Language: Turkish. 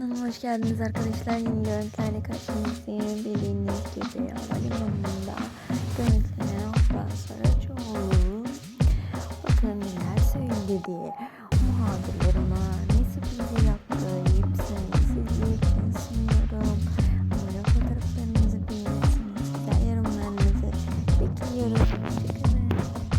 Kanalıma hoş geldiniz arkadaşlar. Yeni görüntülerle karşınızdayım. Bildiğiniz gibi havalimanında görüntülenen Fransa'da çoğunluğu otomobiller söyledi. Muhabirler ona ne sürprizi yaptı. Yipsin sizi için sunuyorum. Abone fotoğraflarınızı beğenirsiniz. Güzel yorumlarınızı bekliyorum. Hoşçakalın.